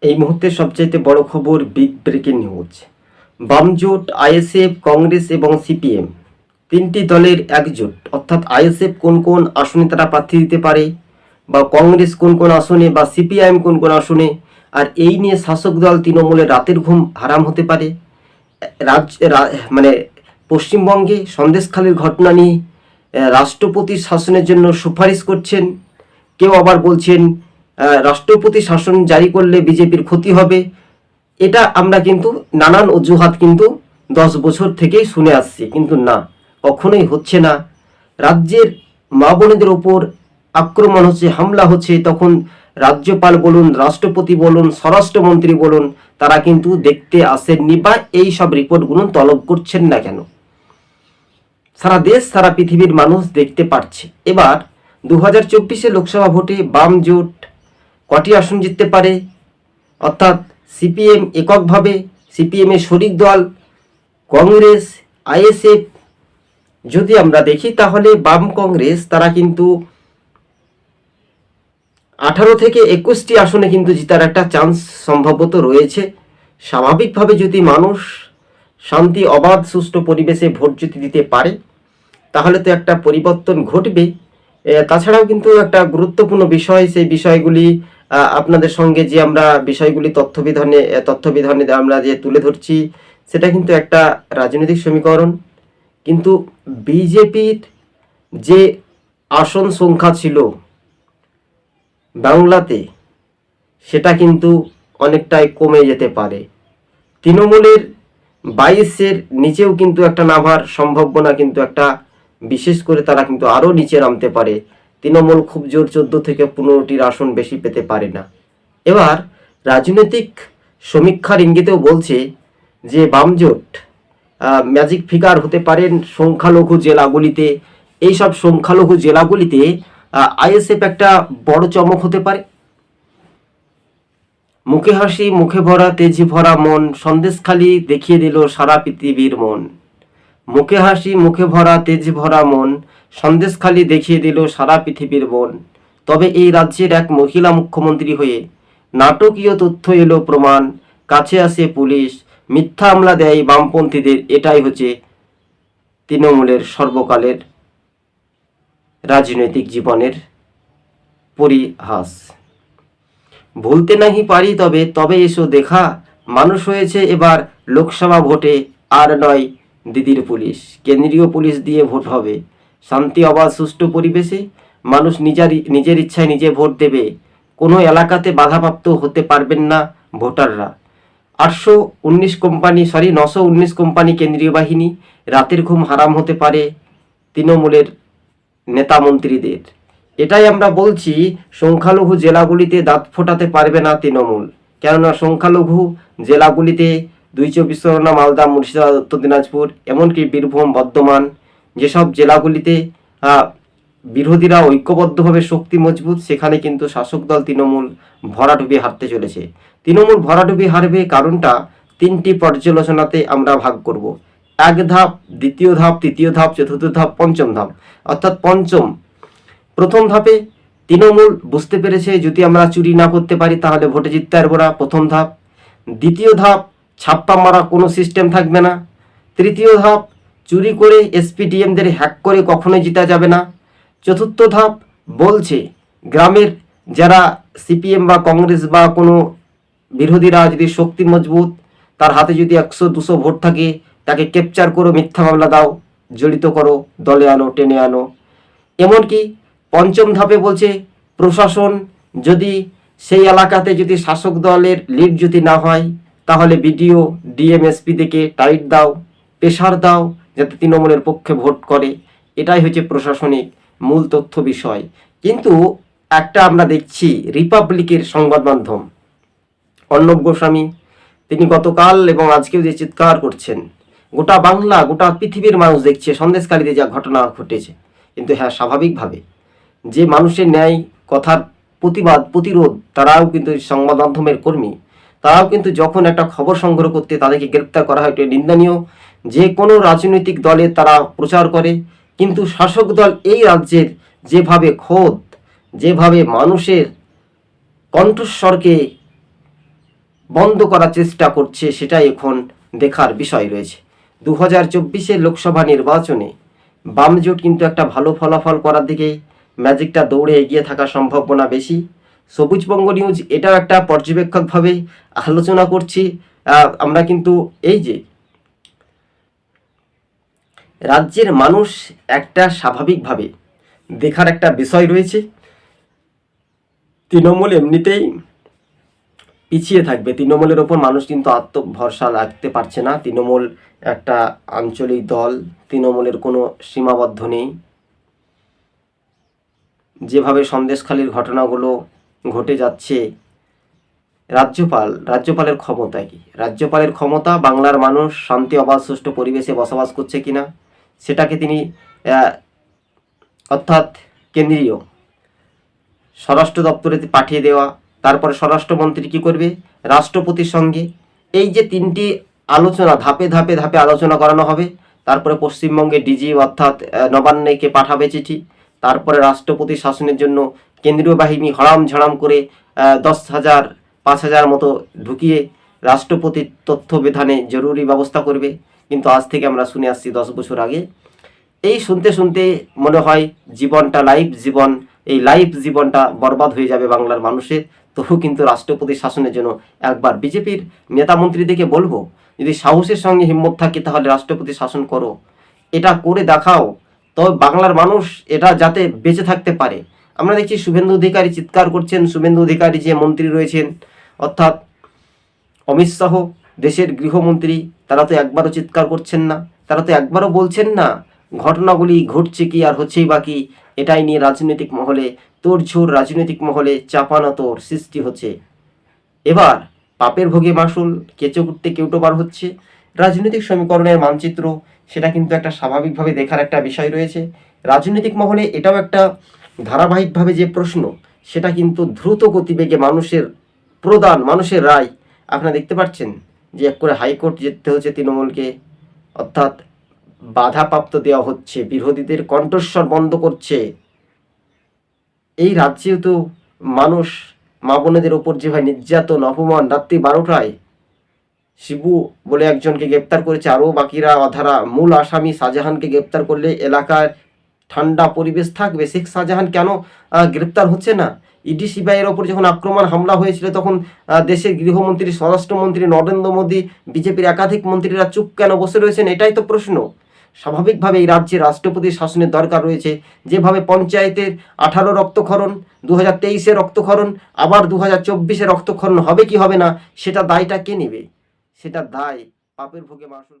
এই মুহূর্তে সবচাইতে বড় খবর বিগ ব্রেকিং নিউজ বামজোট, আইএসএফ, কংগ্রেস এবং সিপিএম। তিনটি দলের একজোট। অর্থাৎ আইএসএফ কোন কোন আসনে তারা প্রার্থী দিতে পারে? বা কংগ্রেস কোন কোন আসনে বা সিপিআইএম কোন কোন আসনে? আর এই নিয়ে শাসক দল তৃণমূলের রাতের ঘুম হারাম হতে পারে। রাজ্য, রা- মানে পশ্চিমবঙ্গে সন্দেশখালীর ঘটনা নিয়ে রাষ্ট্রপতির শাসনের জন্য সুপারিশ করছেন। কেউ আবার বলছেন রাষ্ট্রপতি শাসন জারি করলে বিজেপির ক্ষতি হবে। এটা আমরা কিন্তু নানান অজুহাত কিন্তু দশ বছর থেকেই শুনে আসছি, কিন্তু না, কখনোই হচ্ছে না। রাজ্যের মা বোনেদের ওপর আক্রমণ হচ্ছে, হামলা হচ্ছে, তখন রাজ্যপাল বলুন, রাষ্ট্রপতি বলুন, স্বরাষ্ট্রমন্ত্রী বলুন, তারা কিন্তু দেখতে আসেননি বা এই সব রিপোর্টগুলো তলব করছেন না কেন? সারা দেশ, সারা পৃথিবীর মানুষ দেখতে পাচ্ছে এবার দু হাজার লোকসভা ভোটে বাম জোট কটি আসন জিততে পারে? অর্থাৎ সিপিএম এককভাবে সিপিএমের শরিক দল, কংগ্রেস, আইএসএফ। যদি আমরা দেখি তাহলে বাম কংগ্রেস, তারা কিন্তু আঠারো থেকে একুশটি আসনে কিন্তু জিতার একটা চান্স সম্ভবত রয়েছে। স্বাভাবিকভাবে যদি মানুষ শান্তি, অবাধ, সুষ্ঠু পরিবেশে ভোট যদি দিতে পারে, তাহলে তো একটা পরিবর্তন ঘটবে। তাছাড়াও কিন্তু একটা গুরুত্বপূর্ণ বিষয়, সেই বিষয়গুলি আপনাদের সঙ্গে যে আমরা বিষয়গুলি তথ্যবিধানে তথ্যবিধানে আমরা যে তুলে ধরছি, সেটা কিন্তু একটা রাজনৈতিক সমীকরণ। কিন্তু বিজেপির যে আসন সংখ্যা ছিল বাংলাতে, সেটা কিন্তু অনেকটাই কমে যেতে পারে। তৃণমূলের বাইশের নিচেও কিন্তু একটা নামার সম্ভাবনা কিন্তু একটা, বিশেষ করে তারা কিন্তু আরও নিচে নামতে পারে। তৃণমূল খুব জোর চোদ্দ থেকে পনেরোটির আসন বেশি পেতে পারে না। এবার রাজনৈতিক সমীক্ষার ইঙ্গিতেও বলছে যে বামজোট ম্যাজিক ফিগার হতে পারেন সংখ্যালঘু জেলাগুলিতে। এইসব সংখ্যালঘু জেলাগুলিতে আইএসএফ একটা বড় চমক হতে পারে। মুখে হাসি, মুখে ভরা, তেজি ভরা মন, সন্দেশখালি দেখিয়ে দিল সারা পৃথিবীর মন। মুখে হাসি, মুখে ভরা, তেজি ভরা মন সন্দেশখালি দেখিয়ে দিল সারা পৃথিবীর মন। তবে এই রাজ্যের এক মহিলা মুখ্যমন্ত্রী হয়ে নাটকীয় তথ্য এলো প্রমাণ, কাছে আসে পুলিশ, মিথ্যা হামলা দেয় বামপন্থীদের, এটাই হচ্ছে তৃণমূলের সর্বকালের রাজনৈতিক জীবনের পরিহাস। ভুলতে নাহি পারি তবে তবে এসো দেখা, মানুষ হয়েছে এবার লোকসভা ভোটে, আর নয় দিদির পুলিশ। কেন্দ্রীয় পুলিশ দিয়ে ভোট হবে। শান্তি অবাধ সুষ্ঠু পরিবেশে মানুষ নিজের নিজের ইচ্ছায় নিজে ভোট দেবে। কোনো এলাকাতে বাধাপ্রাপ্ত হতে পারবেন না ভোটাররা। আটশো উনিশ কোম্পানি সরি নশো উনিশ কোম্পানি কেন্দ্রীয় বাহিনী রাতের ঘুম হারাম হতে পারে তৃণমূলের নেতা মন্ত্রীদের। এটাই আমরা বলছি, সংখ্যালঘু জেলাগুলিতে দাঁত ফোটাতে পারবে না তৃণমূল। কেননা সংখ্যালঘু জেলাগুলিতে দুই চব্বিশ পরগনা, মালদা, মুর্শিদাবাদ, উত্তর দিনাজপুর, এমনকি বীরভূম, বর্ধমান যেসব জেলাগুলিতে বিরোধীরা ঐক্যবদ্ধভাবে শক্তি মজবুত, সেখানে কিন্তু শাসক দল তৃণমূল ভরাডুবি হারতে চলেছে। তৃণমূল ভরাডুবি হারবে কারণটা তিনটি পর্যালোচনাতে আমরা ভাগ করব। এক ধাপ, দ্বিতীয় ধাপ, তৃতীয় ধাপ, চতুর্থ ধাপ, পঞ্চম ধাপ। অর্থাৎ পঞ্চম। প্রথম ধাপে তৃণমূল বুঝতে পেরেছে, যদি আমরা চুরি না করতে পারি, তাহলে ভোটে জিততে পারব না, প্রথম ধাপ। দ্বিতীয় ধাপ, ছাপ্পা মারা কোনো সিস্টেম থাকবে না। তৃতীয় ধাপ চুরি করে এসপিডিএমদের হ্যাক করে কখনোই জিতা যাবে না। চতুর্থ ধাপ বলছে, গ্রামের যারা সিপিএম বা কংগ্রেস বা কোনো বিরোধীরা যদি শক্তি মজবুত, তার হাতে যদি একশো, দুশো ভোট থাকে, তাকে ক্যাপচার করো, মিথ্যা মামলা দাও, জড়িত করো, দলে আনো, টেনে আনো। এমনকি পঞ্চম ধাপে বলছে, প্রশাসন যদি সেই এলাকাতে যদি শাসক দলের লিড যদি না হয়, তাহলে বিডিও ডিএমএসপি থেকে টাইট দাও প্রেশার দাও যাতে তৃণমূলের পক্ষে ভোট করে, এটাই হচ্ছে প্রশাসনিক মূল তথ্য বিষয়। কিন্তু একটা আমরা দেখছি, রিপাবলিকের সংবাদ মাধ্যম, অর্ণব গোস্বামী, তিনি গতকাল এবং আজকেও যে চিৎকার করছেন, গোটা বাংলা, গোটা পৃথিবীর মানুষ দেখছে, সন্দেশকারীদের যা ঘটনা ঘটেছে। কিন্তু হ্যাঁ স্বাভাবিকভাবে যে মানুষের ন্যায় কথার প্রতিবাদ, প্রতিরোধ, তারাও কিন্তু সংবাদ মাধ্যমের কর্মী। তারাও কিন্তু যখন একটা খবর সংগ্রহ করতে তাদেরকে গ্রেপ্তার করা হয়, এটা নিন্দনীয়। যে কোনো রাজনৈতিক দলে তারা প্রচার করে, কিন্তু শাসক দল এই রাজ্যের যেভাবে খোদ, যেভাবে মানুষের কণ্ঠস্বরকে বন্ধ করার চেষ্টা করছে সেটাই এখন দেখার বিষয় রয়েছে। দু হাজার চব্বিশের লোকসভা নির্বাচনে বামজোট কিন্তু একটা ভালো ফলাফল করার দিকে ম্যাজিকটা দৌড়ে এগিয়ে থাকা সম্ভাবনা বেশি। সবুজবঙ্গ নিউজ এটাও একটা পর্যবেক্ষকভাবে আলোচনা করছি। আমরা কিন্তু এই যে রাজ্যের মানুষ একটা স্বাভাবিকভাবে দেখার একটা বিষয় রয়েছে। তৃণমূল এমনিতেই পিছিয়ে থাকবে। তৃণমূলের ওপর মানুষ কিন্তু আত্মভরসা রাখতে পারছে না। তৃণমূল একটা আঞ্চলিক দল, তৃণমূলের কোনো সীমাবদ্ধ নেই। যেভাবে সন্দেশখালীর ঘটনাগুলো ঘটে যাচ্ছে, রাজ্যপাল, রাজ্যপালের ক্ষমতা কি? রাজ্যপালের ক্ষমতা, বাংলার মানুষ শান্তি অবাধ সুষ্ঠু পরিবেশে বসবাস করছে কিনা? সেটাকে তিনি অর্থাৎ কেন্দ্রীয় স্বরাষ্ট্র দপ্তরে পাঠিয়ে দেওয়া, তারপরে স্বরাষ্ট্রমন্ত্রী কি করবে? রাষ্ট্রপতির সঙ্গে এই যে তিনটি আলোচনা ধাপে ধাপে ধাপে আলোচনা করানো হবে, তারপরে পশ্চিমবঙ্গে ডিজি অর্থাৎ নবান্নকে পাঠাবে চিঠি, তারপরে রাষ্ট্রপতি শাসনের জন্য কেন্দ্রীয় বাহিনী হড়াম ঝাড়াম করে দশ হাজার, পাঁচ হাজার মতো ঢুকিয়ে রাষ্ট্রপতির তথ্য বিধানে জরুরি ব্যবস্থা করবে। কিন্তু আজ থেকে আমরা শুনে আসছি দশ বছর আগে। এই শুনতে শুনতে মনে হয় জীবনটা লাইফ জীবন, এই লাইফ জীবনটা বরবাদ হয়ে যাবে বাংলার মানুষের। তবু কিন্তু রাষ্ট্রপতি শাসনের জন্য একবার বিজেপির নেতা মন্ত্রীদেরকে বলব, যদি সাহসের সঙ্গে হিম্মত থাকে তাহলে রাষ্ট্রপতি শাসন করো। এটা করে দেখাও। তবে বাংলার মানুষ এটা যাতে বেঁচে থাকতে পারে। আমরা দেখছি শুভেন্দু অধিকারী চিৎকার করছেন। শুভেন্দু অধিকারী যে মন্ত্রী রয়েছেন, অর্থাৎ অমিত শাহ, দেশের গৃহমন্ত্রী, তারা তো একবারও চিৎকার করছেন না। তারা তো একবারও বলছেন না, ঘটনাগুলি ঘটছে কি আর হচ্ছেই বাকি এটাই নিয়ে রাজনৈতিক মহলে তোড়ঝোড় রাজনৈতিক মহলে চাপানাতোর সৃষ্টি হচ্ছে। এবার পাপের ভোগে মাসুল কেঁচো করতে কেউটো বার হচ্ছে। রাজনৈতিক সমীকরণের মানচিত্র, সেটা কিন্তু একটা স্বাভাবিকভাবে দেখার একটা বিষয় রয়েছে। রাজনৈতিক মহলে এটাও একটা ধারাবাহিকভাবে যে প্রশ্ন, সেটা কিন্তু দ্রুত গতিবেগে মানুষের প্রদান, মানুষের রায় আপনারা দেখতে পাচ্ছেন যে এক করে হাইকোর্ট যেতে হচ্ছে তৃণমূলকে। অর্থাৎ বাধাপ্রাপ্ত দেওয়া হচ্ছে, বিরোধীদের কণ্ঠস্বর বন্ধ করছে। এই রাজ্যেও তো মানুষ, মা বোনেদের ওপর যেভাবে নির্যাতন, অপমান রাত্রি বারোটায়, শিবু বলে একজনকে গ্রেপ্তার করেছে, আরও বাকিরা অধারা। মূল আসামি শাহজাহানকে গ্রেপ্তার করলে এলাকার ঠান্ডা পরিবেশ থাকবে। শেখ শাহজাহান কেন গ্রেপ্তার হচ্ছে না? ইডি, সিবিআইয়ের ওপর যখন আক্রমণ হামলা হয়েছিল, তখন দেশের গৃহমন্ত্রী, স্বরাষ্ট্রমন্ত্রী নরেন্দ্র মোদী, বিজেপির একাধিক মন্ত্রীরা চুপ কেন বসে রয়েছেন, এটাই তো প্রশ্ন। স্বাভাবিকভাবে এই রাজ্যে রাষ্ট্রপতির শাসনের দরকার রয়েছে। যেভাবে পঞ্চায়েতের আঠারো রক্তক্ষরণ দু হাজার তেইশে রক্তক্ষরণ, আবার দু হাজার চব্বিশে রক্তক্ষরণ হবে কি হবে না, সেটা দায়টা কে নেবে? সেটা দায় পাপের ভোগে মাসুল